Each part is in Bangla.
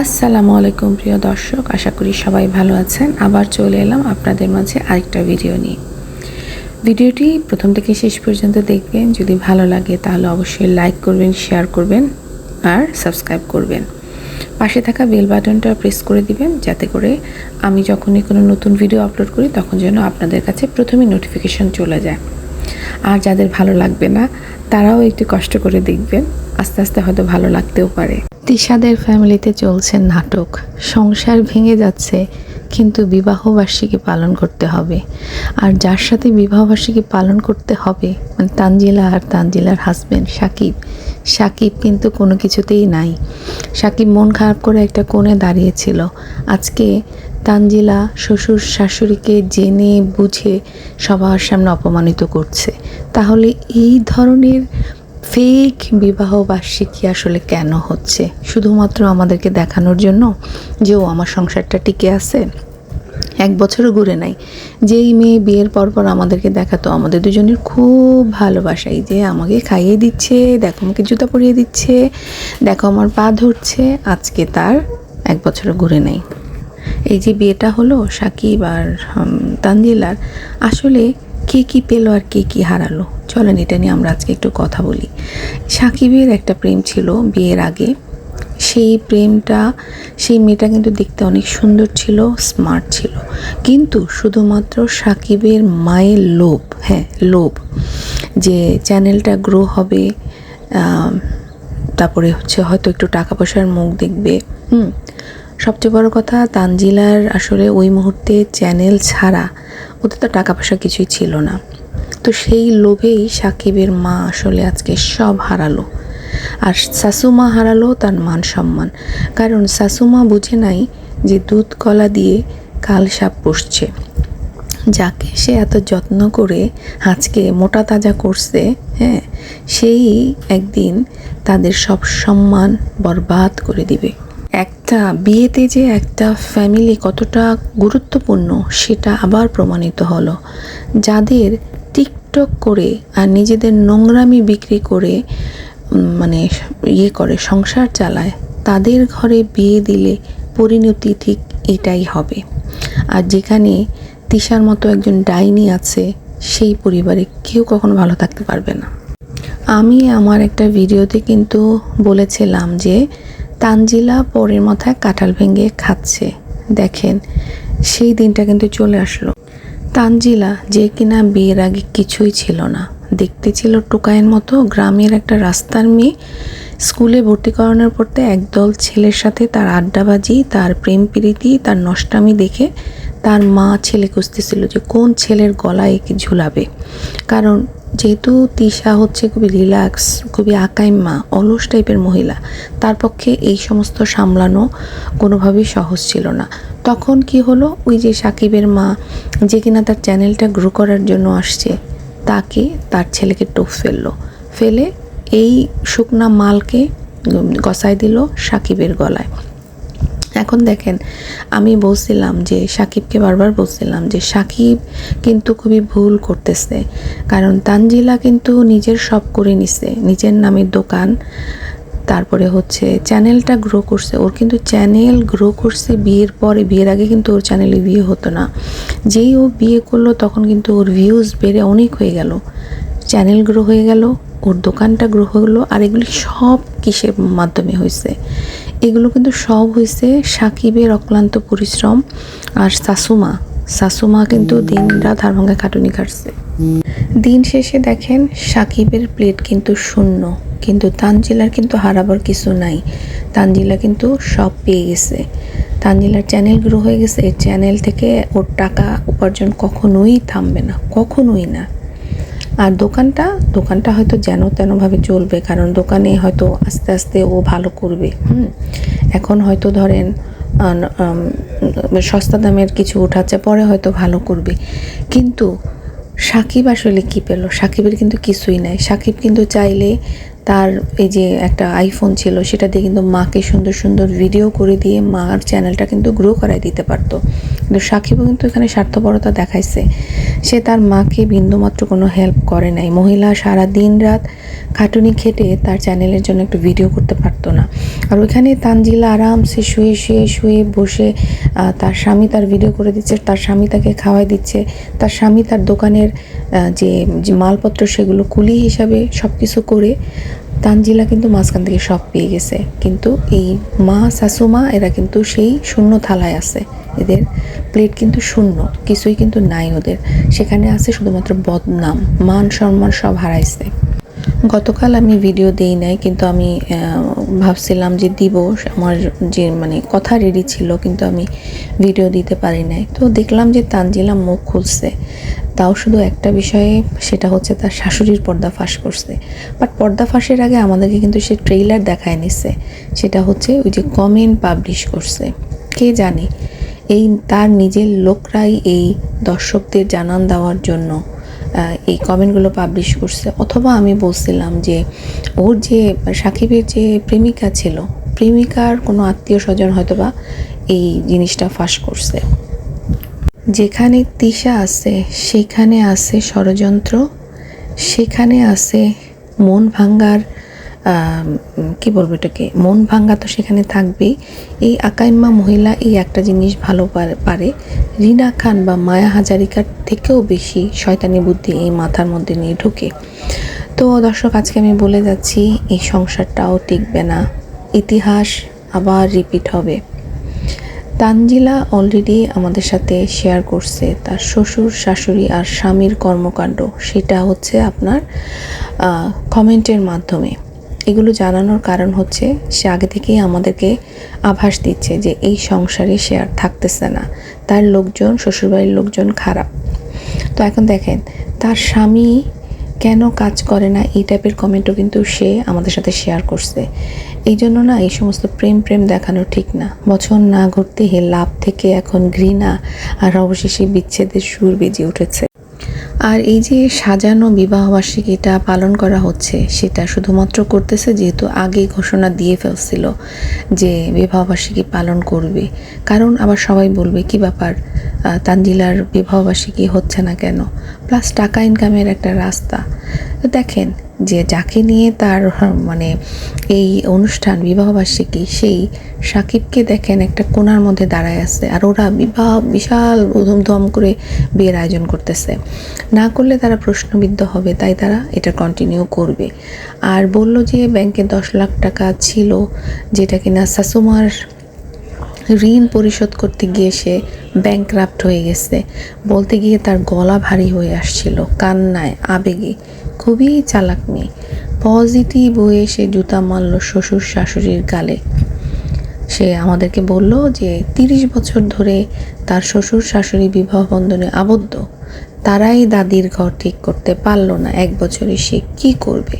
আসসালামু আলাইকুম প্রিয় দর্শক, আশা করি সবাই ভালো আছেন। আবার চলে এলাম আপনাদের মাঝে আরেকটা ভিডিও নিয়ে। ভিডিওটি প্রথম থেকে শেষ পর্যন্ত দেখবেন। যদি ভালো লাগে তাহলে অবশ্যই লাইক করবেন শেয়ার করবেন আর সাবস্ক্রাইব করবেন। পাশে থাকা বেল বাটনটা প্রেস করে দিবেন, যাতে করে আমি যখনই কোনো নতুন ভিডিও আপলোড করি, তখন যেন আপনাদের কাছে প্রথমেই নোটিফিকেশন চলে যায়। আর যাদের ভালো লাগবে না, তারাও একটু কষ্ট করে দেখবেন। আস্তে আস্তে হয়তো ভালো লাগতেও পারে। তিশাদের ফ্যামিলিতে চলছে নাটক। সংসার ভেঙে যাচ্ছে, কিন্তু বিবাহবার্ষিকী পালন করতে হবে। আর যার সাথে বিবাহবার্ষিকী পালন করতে হবে মানে তানজিলা আর তানজিলার হাজব্যান্ড সাকিব সাকিব কিন্তু কোনো কিছুতেই নাই। সাকিব মন খারাপ করে একটা কোণে দাঁড়িয়েছিল। আজকে তানজিলা শ্বশুর শাশুড়িকে জেনে বুঝে সবার সামনে অপমানিত করছে। তাহলে এই ধরনের ফেক বিবাহ বার্ষিকী আসলে কেন হচ্ছে? শুধুমাত্র আমাদেরকে দেখানোর জন্য যে ও আমার সংসারটা টিকে আছে? এক বছরও ঘুরে নাই। যেই মেয়ে বিয়ের পর পর আমাদেরকে দেখাতো, আমাদের দুজনের খুব ভালোবাসাই যে আমাকে খাইয়ে দিচ্ছে, দেখো আমাকে জুতা পরিয়ে দিচ্ছে, দেখো আমার পা ধরছে, আজকে তার এক বছরও ঘুরে নাই। এই যে বিয়েটা হলো সাকিব আর তানজিলার আসলে কে কি পেল আর কে কি হারালো? চলেন এটা নিয়ে আমরা আজকে একটু কথা বলি। সাকিবের একটা প্রেম ছিল বিয়ের আগে। সেই প্রেমটা, সেই মেয়েটা কিন্তু দেখতে অনেক সুন্দর ছিল স্মার্ট ছিল। কিন্তু শুধুমাত্র সাকিবের মায়ের লোভ হ্যাঁ লোভ। যে চ্যানেলটা গ্রো হবে তারপরে হচ্ছে হয়তো একটু টাকা পয়সার মুখ দেখবে। হুম, সবচেয়ে বড় কথা তানজিলার আসলে ওই মুহূর্তে চ্যানেল ছাড়া ওদের তো টাকা পয়সা কিছুই ছিল না। তো সেই লোভেই সাকিবের মা আসলে আজকে সব হারালো। আর শাশুমা হারালো তার মান সম্মান। কারণ শাশুমা বুঝে নাই যে দুধ কলা দিয়ে কাল সাপ পুষছে। যাকে সে এত যত্ন করে আজকে মোটা তাজা করছে হ্যাঁ সেই একদিন তাদের সব সম্মান বরবাদ করে দিবে। একটা বিয়েতে যে একটা ফ্যামিলি কতটা গুরুত্বপূর্ণ, সেটা আবার প্রমাণিত হলো। যাদের টিকটক করে আর নিজেদের নোংরামি বিক্রি করে মানে ইয়ে করে, সংসার চালায়, তাদের ঘরে বিয়ে দিলে পরিণতি ঠিক এটাই হবে। আর যেখানে তিশার মতো একজন ডাইনি আছে, সেই পরিবারে কেউ কখনো ভালো থাকতে পারবে না। আমি আমার একটা ভিডিওতে কিন্তু বলেছিলাম যে তানজিলা পরের মাথায় কাঁঠাল ভেঙে খাচ্ছে। দেখেন, সেই দিনটা কিন্তু চলে আসলো। তানজিলা যে কিনা বিয়ের আগে কিছুই ছিল না। দেখতে ছিল টোকায়ের মতো গ্রামের একটা রাস্তার মেয়ে। স্কুলে ভর্তি করানোর পরতে একদল ছেলের সাথে তার আড্ডাবাজি, তার প্রেম প্রীতি তার নষ্টামি দেখে তার মা ছেলে খুঁজতেছিল যে কোন ছেলের গলায় ঝুলাবে। কারণ যেহেতু তিশা হচ্ছে খুবই রিল্যাক্স খুবই আকাইম্মা, অলস টাইপের মহিলা, তার পক্ষে এই সমস্ত সামলানো কোনোভাবেই সহজ ছিল না। তখন কি হলো? ওই যে সাকিবের মা, যে কিনা তার চ্যানেলটা গ্রো করার জন্য আসছে, তাকে তার ছেলেকে টোপ ফেলল। ফেলে এই শুকনা মালকে গসায় দিল সাকিবের গলায়। এখন দেখেন, আমি বলছিলাম যে সাকিবকে বারবার বলছিলাম যে সাকিব কিন্তু খুবই ভুল করতেছে। কারণ তানজিলা কিন্তু নিজের সব করে নিছে, নিজের নামের দোকান, তারপরে হচ্ছে চ্যানেলটা গ্রো করছে। ওর কিন্তু চ্যানেল গ্রো করছে বিয়ের পরে, বিয়ের আগে কিন্তু ওর চ্যানেলে বিয়ে হতো না। যেই ও বিয়ে করল তখন কিন্তু ওর ভিউজ বেড়ে অনেক হয়ে গেল। চ্যানেল গ্রো হয়ে গেল, ওর দোকানটা গ্রো হলো, আর এগুলি সব কিসের মাধ্যমে হয়েছে? এগুলো কিন্তু সব হয়েছে সাকিবের অক্লান্ত পরিশ্রম আর শাশুমা শাশুমা কিন্তু দিন রাত হাড় ভাঙা খাটুনি কাটছে দিন শেষে দেখেন সাকিবের প্লেট কিন্তু শূন্য। কিন্তু তানজিলার কিন্তু হারাবার কিছু নাই। তানজিলা কিন্তু সব পেয়ে গেছে। তানজিলার চ্যানেল গ্রো হয়ে গেছে। এই চ্যানেল থেকে ওর টাকা উপার্জন কখনোই থামবে না। কখনোই না। আর দোকানটা দোকানটা হয়তো যেন তেনভাবে চলবে, কারণ দোকানে হয়তো আস্তে আস্তে ও ভালো করবে, হুম? এখন হয়তো ধরেন সস্তা দামের কিছু উঠাচ্ছে, পরে হয়তো ভালো করবে। কিন্তু সাকিব আসলে কী পেল? সাকিবের কিন্তু কিছুই নাই। সাকিব কিন্তু চাইলে তার এই যে একটা আইফোন ছিল, সেটা দিয়ে কিন্তু মাকে সুন্দর সুন্দর ভিডিও করে দিয়ে মার চ্যানেলটা কিন্তু গ্রো করাই দিতে পারতো। কিন্তু সাকিবও কিন্তু এখানে স্বার্থপরতা দেখাইছে। সে তার মাকে বিন্দুমাত্র কোনো হেল্প করে নাই। মহিলা সারা দিন রাত খাটুনি খেটে তার চ্যানেলের জন্য একটু ভিডিও করতে পারতো না। আর ওইখানে তানজিলা আরামসে শুয়ে শুয়ে শুয়ে বসে তার স্বামী তার ভিডিও করে দিচ্ছে, তার স্বামী তাকে খাওয়াই দিচ্ছে। তার স্বামী তার দোকানের যে যে মালপত্র সেগুলো কুলি হিসাবে সব কিছু করে তানজিলা কিন্তু মাঝখান থেকে সব পেয়ে গেছে। কিন্তু এই মা শাশুমা, এরা কিন্তু সেই শূন্য থালায় আছে। এদের প্লেট কিন্তু শূন্য, কিছুই কিন্তু নাই ওদের। সেখানে আছে শুধুমাত্র বদনাম, মান সম্মান সব হারাইছে। গতকাল আমি ভিডিও দেই নাই, কিন্তু আমি ভাবছিলাম যে দিব, আমার যে মানে কথা রেডি ছিল, কিন্তু আমি ভিডিও দিতে পারি নাই। তো দেখলাম যে তানজিলা মুখ খুলছে। তাও শুধু একটা বিষয়ে, সেটা হচ্ছে তার শাশুড়ির পর্দা ফাঁস করছে। বাট পর্দা ফাঁসের আগে আমাদেরকে কিন্তু সে ট্রেইলার দেখায় নিছে। সেটা হচ্ছে ওই যে কমেন্ট পাবলিশ করছে। কে জানে? এই তার নিজের লোকরাই এই দর্শকদের জানান দেওয়ার জন্য এই কমেন্টগুলো পাবলিশ করছে। অথবা আমি বলছিলাম যে, ওর যে সাকিবের যে প্রেমিকা ছিল, প্রেমিকার কোনো আত্মীয় স্বজন হয়তোবা এই জিনিসটা ফাঁস করছে। যেখানে তিশা আছে, সেখানে আছে ষড়যন্ত্র, সেখানে আছে মন ভাঙ্গার কি বলব এটাকে? মন ভাঙ্গা তো সেখানে থাকবেই। এই আকাইম্মা মহিলা এই একটা জিনিস ভালো পারে। রিনা খান বা মায়া হাজারিকার থেকেও বেশি শয়তানি বুদ্ধি এই মাথার মধ্যে নিয়ে ঢুকে। তো দর্শক, আজকে আমি বলে যাচ্ছি, এই সংসারটাও টিকবে না। ইতিহাস আবার রিপিট হবে। তানজিলা অলরেডি আমাদের সাথে শেয়ার করছে তার শ্বশুর, শাশুড়ি আর স্বামীর কর্মকাণ্ড। সেটা হচ্ছে আপনার কমেন্টের মাধ্যমে। এগুলো জানানোর কারণ হচ্ছে, সে আগে থেকেই আমাদেরকে আভাস দিচ্ছে যে এই সংসারে সে আর থাকতেছে না। তার লোকজন, শ্বশুরবাড়ির লোকজন খারাপ। তো এখন দেখেন, তার স্বামী কেন কাজ করে না? এই টাইপের কমেন্টও কিন্তু সে আমাদের সাথে শেয়ার করছে। এই জন্য না, এই সমস্ত প্রেম প্রেম দেখানো ঠিক না। বছর না ঘুরতে হে লাভ থেকে এখন ঘৃণা, আর অবশেষে বিচ্ছেদের সুর বেজে উঠেছে। আর এই যে সাজানো বিবাহবার্ষিকীটা পালন করা হচ্ছে, সেটা শুধুমাত্র করতেছে যেহেতু আগে ঘোষণা দিয়ে ফেলছিল যে বিবাহবার্ষিকী পালন করবে। কারণ আবার সবাই বলবে, কি ব্যাপার? তানজিলার বিবাহবার্ষিকী হচ্ছে না কেন? প্লাস টাকা ইনকামের একটা রাস্তা। দেখেন যে যাকে নিয়ে তার মানে এই অনুষ্ঠান, বিবাহবার্ষিকী, সেই সাকিবকে দেখেন একটা কোনার মধ্যে দাঁড়ায় আছে। আর ওরা বিবাহ বিশাল ধুমধম করে বিয়ের আয়োজন করতেছে। না করলে তারা প্রশ্নবিদ্ধ হবে, তাই তারা এটা কন্টিনিউ করবে। আর বলল যে ব্যাংকে দশ লাখ টাকা ছিল, যেটা কিনা শাশুমার ঋণ পরিশোধ করতে গিয়ে সে ব্যাংক্রাফ্ট হয়ে গেছে। বলতে গিয়ে তার গলা ভারী হয়ে আসছিল, কান্নায়, আবেগে। খুবই চালাক মেয়ে। পজিটিভ হয়ে সে জুতা মারল শ্বশুর শাশুড়ির গালে। সে আমাদেরকে বলল যে, তিরিশ বছর ধরে তার শ্বশুর শাশুড়ি বিবাহ বন্ধনে আবদ্ধ। তারাই দাদির ঘর ঠিক করতে পারল না এক বছরে সে কি করবে?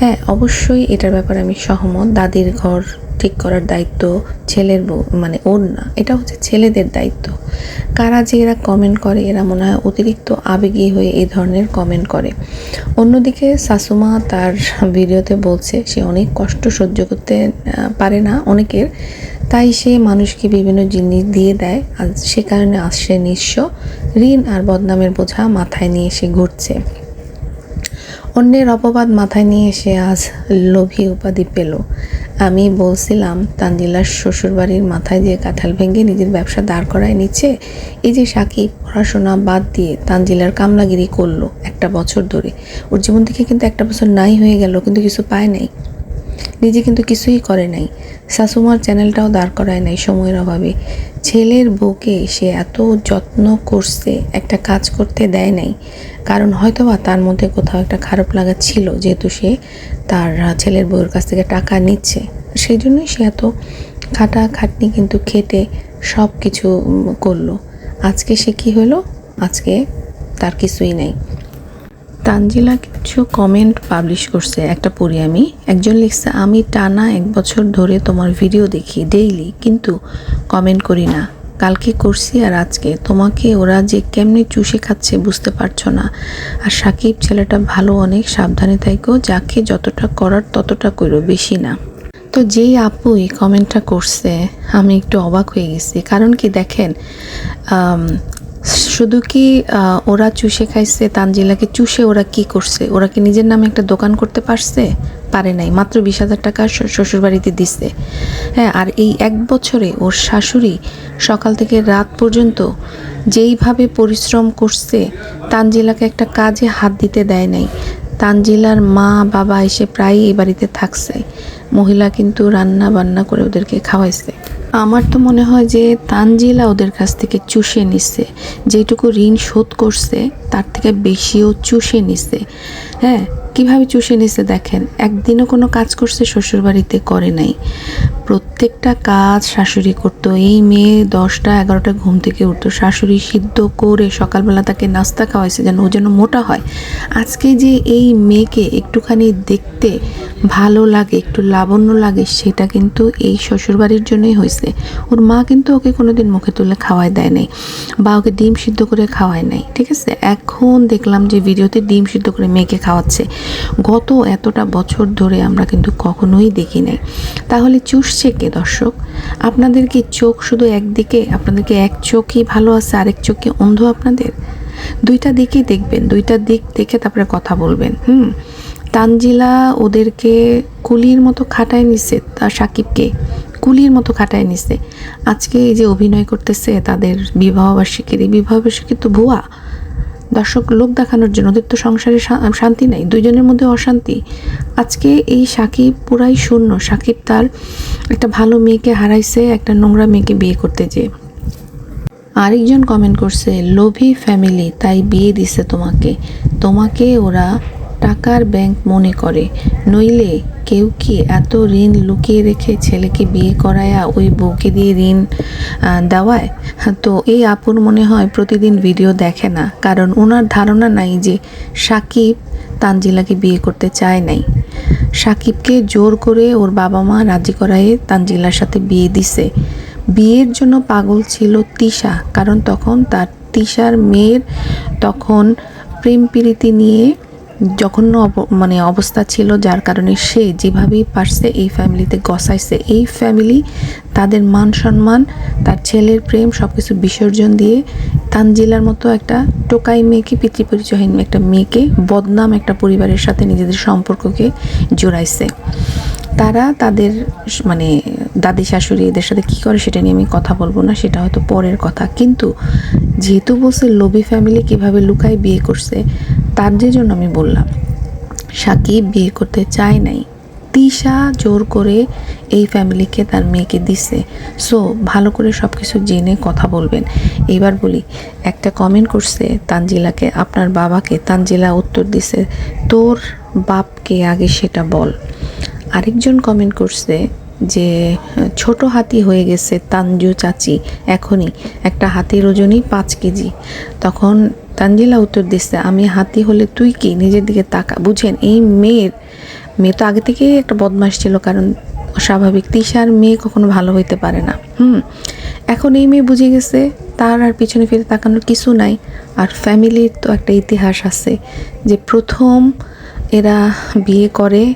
হ্যাঁ অবশ্যই এটার ব্যাপারে আমি সহমত। দাদির ঘর ঠিক করার দায়িত্ব ছেলের মানে ওর না, এটা হচ্ছে ছেলেদের দায়িত্ব। কারা যে এরা কমেন্ট করে, এরা মনে হয় অতিরিক্ত আবেগী হয়ে এই ধরনের কমেন্ট করে। অন্যদিকে শাশুমা তার ভিডিওতে বলছে, সে অনেক কষ্ট সহ্য করতে পারে না অনেকের। তাই সে মানুষকে বিভিন্ন জিনিস দিয়ে দেয়, আর সে কারণে আসছে নিঃস্ব। ঋণ আর বদনামের বোঝা মাথায় নিয়ে সে ঘুরছে। অন্যের অপবাদ মাথায় নিয়ে এসে আজ লোভী উপাধি পেল। আমি বলছিলাম, তানজিলার শ্বশুরবাড়ির মাথায় যে কাঁঠাল ভেঙে নিজের ব্যবসা দাঁড় করায় নিচ্ছে, এই যে সাকিব, পড়াশোনা বাদ দিয়ে তানজিলার কামলাগিরি করল একটা বছর ধরে। ওর জীবন থেকে কিন্তু একটা বছর নাই হয়ে গেল, কিন্তু কিছু পায় নাই। নিজে কিন্তু কিছুই করে নাই। শাশুমার চ্যানেলটাও দাঁড় করায় নাই সময়ের অভাবে। ছেলের বউকে সে এত যত্ন করছে, একটা কাজ করতে দেয় নাই। কারণ হয়তোবা তার মধ্যে কোথাও একটা খারাপ লাগা ছিল, যেহেতু সে তার ছেলের বউয়ের কাছ থেকে টাকা নিচ্ছে। সেই জন্যই সে এত খাটা খাটনি কিন্তু খেটে সব কিছু করল। আজকে সে কি হলো? আজকে তার কিছুই নাই। তানজিলা কিছু কমেন্ট পাবলিশ করছে, একটা পড়ি আমি। একজন লিখছে, আমি টানা এক বছর ধরে তোমার ভিডিও দেখি ডেইলি কিন্তু কমেন্ট করি না। কালকে করছি আর আজকে। তোমাকে ওরা যে কেমনে চুষে খাচ্ছে বুঝতে পারছ না। আর সাকিব ছেলেটা ভালো অনেক, সাবধানে থাইকো, যাকে যতটা করার ততটা করো, বেশি না। তো যেই আপু এই কমেন্টটা করছে, আমি একটু অবাক হয়ে গেছি। কারণ কি দেখেন শুধু কি ওরা চুষে খাইছে, তানজিলাকে চুষে ওরা কি করছে? ওরা কি নিজের নামে একটা দোকান করতে পারছে? পারে নাই, মাত্র বিশ হাজার টাকা শ্বশুরবাড়িতে দিচ্ছে হ্যাঁ আর এই এক বছরে ওর শাশুড়ি সকাল থেকে রাত পর্যন্ত যেইভাবে পরিশ্রম করছে, তানজিলাকে একটা কাজে হাত দিতে দেয় নাই। তানজিলার মা, বাবা এসে প্রায়ই এই বাড়িতে থাকছে। মহিলা কিন্তু রান্না বান্না করে ওদেরকে খাওয়াইছে। আমার তো মনে হয় যে তানজিলা ওদের কাছ থেকে চুষে নিচ্ছে যেটুকু ঋণ শোধ করছে, তার থেকে বেশিও চুষে নিচ্ছে হ্যাঁ কীভাবে চুষে নিচ্ছে দেখেন? একদিনও কোনো কাজ করছে শ্বশুরবাড়িতে করে নাই। প্রত্যেকটা কাজ শাশুড়ি করতো। এই মেয়ে দশটা, এগারোটা ঘুম থেকে উঠতো। শাশুড়ি সিদ্ধ করে সকালবেলা তাকে নাস্তা খাওয়াইছে যেন ও যেন মোটা হয়। আজকে যে এই মেয়েকে একটুখানি দেখতে ভালো লাগে, একটু লাবণ্য লাগে, সেটা কিন্তু এই শ্বশুরবাড়ির জন্যই হয়েছে ওর মা কিন্তু ওকে কোনোদিন মুখে তুলে খাওয়াই দেয় নাই বা ওকে ডিম সিদ্ধ করে খাওয়ায় নাই, ঠিক আছে? এখন দেখলাম যে ভিডিওতে ডিম সিদ্ধ করে মেয়েকে খাওয়াচ্ছে। গত এতটা বছর ধরে আমরা কিন্তু কখনোই দেখি নাই তাহলে চুষছে কে দর্শক? আপনাদের কি চোখ শুধু একদিকে, আপনাদেরকে এক চোখই ভালো আছে, আরেক চোখে অন্ধ আপনাদের? দুইটা দিকেই দেখবেন, দুইটা দিক দেখে তারপরে কথা বলবেন, হুম? তানজিলা ওদেরকে কুলির মতো খাটায় নিছে, তা সাকিবকে কুলির মতো খাটায় নিছে। আজকে এই যে অভিনয় করতেছে তাদের বিবাহবার্ষিকীর, এই বিবাহবার্ষিকী তো ভুয়া। দর্শক, লোক দেখানোর জন্য ওদের তো সংসারে শান্তি নাই, দুইজনের মধ্যে অশান্তি। আজকে এই সাকিব পুরাই শূন্য। সাকিব তার একটা ভালো মেয়েকে হারাইছে, একটা নোংরা মেয়েকে বিয়ে করতে যেয়ে। আরেকজন কমেন্ট করছে, লোভি ফ্যামিলি তাই বিয়ে দিছে তোমাকে। তোমাকে ওরা টাকার ব্যাংক মনে করে, নইলে কেউ কি এত ঋণ লুকিয়ে রেখে ছেলেকে বিয়ে করায়া ওই বউকে দিয়ে ঋণ দেওয়ায়? তো এই আপুর মনে হয় প্রতিদিন ভিডিও দেখে না, কারণ ওনার ধারণা নাই যে সাকিব তানজিলাকে বিয়ে করতে চায় নাই। সাকিবকে জোর করে ওর বাবা মা রাজি করায়ে তানজিলার সাথে বিয়ে দিছে। বিয়ের জন্য পাগল ছিল তিশা, কারণ তখন তার তিশার মেয়ের তখন প্রেম প্রীতি নিয়ে জঘন্য মানে অবস্থা ছিল যার কারণে সে যেভাবেই পারছে এই ফ্যামিলিতে গসাইছে। এই ফ্যামিলি, তাদের মান সম্মান, তার ছেলের প্রেম সব কিছু বিসর্জন দিয়ে তানজিলার মতো একটা টোকাই মেয়েকে, পিতৃপরিচয়হীন একটা মেয়েকে, বদনাম একটা পরিবারের সাথে নিজেদের সম্পর্ককে জোড়াইছে। তারা তাদের মানে দাদি শাশুড়ি এদের সাথে কী করে সেটা নিয়ে আমি কথা বলব না, সেটা হয়তো পরের কথা। কিন্তু যেহেতু বলছে লোভি ফ্যামিলি কীভাবে লুকায় বিয়ে করছে, তার যে জন্য আমি বললাম, সাকিব বিয়ে করতে চায় নাই। তিশা জোর করে এই ফ্যামিলিকে তার মেয়েকে দিছে। সো ভালো করে সব কিছু জেনে কথা বলবেন। এবার বলি, একটা কমেন্ট করছে তানজিলাকে, আপনার বাবাকে, তানজিলা উত্তর দিছে, তোর বাপকে আগে সেটা বল। আরেকজন কমেন্ট করছে যে, ছোট হাতি হয়ে গেছে তানজু চাচি, এখনই। একটা হাতির ওজনই পাঁচ কেজি। তখন তানজিলা উত্তর দিচ্ছে, আমি হাতি হলে তুই কি? নিজের দিকে তাকা। বুঝেন, এই মেয়ের, মেয়ে তো আগে থেকেই একটা বদমাস ছিল, কারণ স্বাভাবিক তিশার মেয়ে কখনো ভালো হইতে পারে না। হুম, এখন এই মেয়ে বুঝে গেছে, তার আর পিছনে ফিরে তাকানোর কিছু নাই। আর ফ্যামিলির তো একটা ইতিহাস আছে যে, প্রথম এরা বিয়ে করে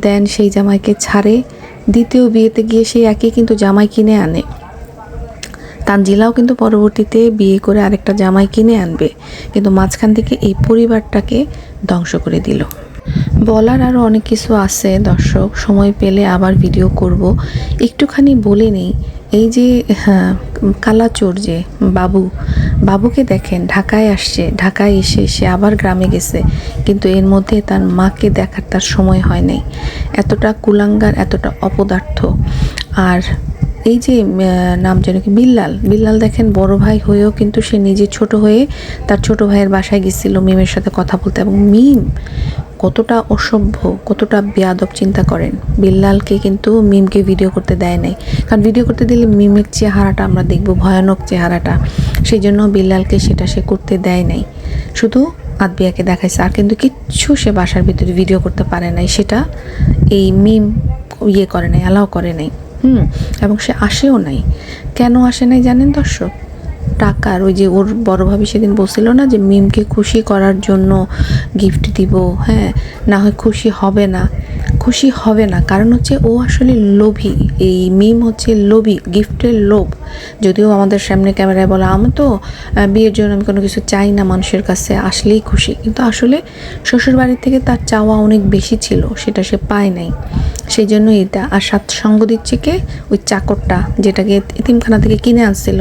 দেন সেই জামাইকে ছাড়ে। দ্বিতীয় বিয়েতে গিয়ে সেই একই কিন্তু জামাই কিনে আনে। তানজিলাও কিন্তু পরবর্তীতে বিয়ে করে আরেকটা জামাই কিনে আনবে। কিন্তু মাঝখান থেকে এই পরিবারটাকে ধ্বংস করে দিল। বলার আরও অনেক কিছু আছে, দর্শক। সময় পেলে আবার ভিডিও করব। একটুখানি বলে নেই এই যে হ্যাঁ, কালাচোর যে বাবু বাবুকে দেখেন ঢাকায় আসছে ঢাকায় এসে সে আবার গ্রামে গেছে কিন্তু এর মধ্যে তার মাকে দেখার তার সময় হয় নাই। এতটা কুলাঙ্গার এতটা অপদার্থ। আর এই যে নাম যেন কি, বিল্লাল। বিল্লাল দেখেন বড় ভাই হয়েও কিন্তু সে নিজে ছোট হয়ে তার ছোট ভাইয়ের বাসায় গেছিল মিমের সাথে কথা বলতে এবং মিম কতটা অসভ্য, কতটা বেয়াদব চিন্তা করেন। বিল্লালকে কিন্তু মিমকে ভিডিও করতে দেয় নাই। কারণ ভিডিও করতে দিলে মিমের চেহারাটা আমরা দেখব, ভয়ানক চেহারাটা। সেই জন্য বিল্লালকে সেটা সে করতে দেয় নাই। শুধু আদবিয়াকে দেখাইছে, আর কিন্তু কিচ্ছু সে বাসার ভিতরে ভিডিও করতে পারে নাই। সেটা এই মিম ইয়ে করে নাই অ্যালাউ করে নাই। হুম, এবং সে আসেও নাই। কেন আসে নাই জানেন দর্শক? টাকার, ওই যে ওর বড় ভাবি সেদিন বলছিল না যে মিমকে খুশি করার জন্য গিফট দিব হ্যাঁ না হয় খুশি হবে না। খুশি হবে না। কারণ হচ্ছে ও আসলে লোভী। এই মিম হচ্ছে লোভী, গিফটের লোভ। যদিও আমাদের সামনে ক্যামেরায় বলা আমি তো বিয়ের জন্য আমি কোনো কিছু চাই না মানুষের কাছে, আসলেই খুশি। কিন্তু আসলে শ্বশুর বাড়ি থেকে তার চাওয়া অনেক বেশি ছিল, সেটা সে পায় নাই। সেই জন্য এটা। আর সাত সঙ্গ দিচ্ছে কে? ওই চাকরটা, যেটাকে এতিমখানা থেকে কিনে আনছিল।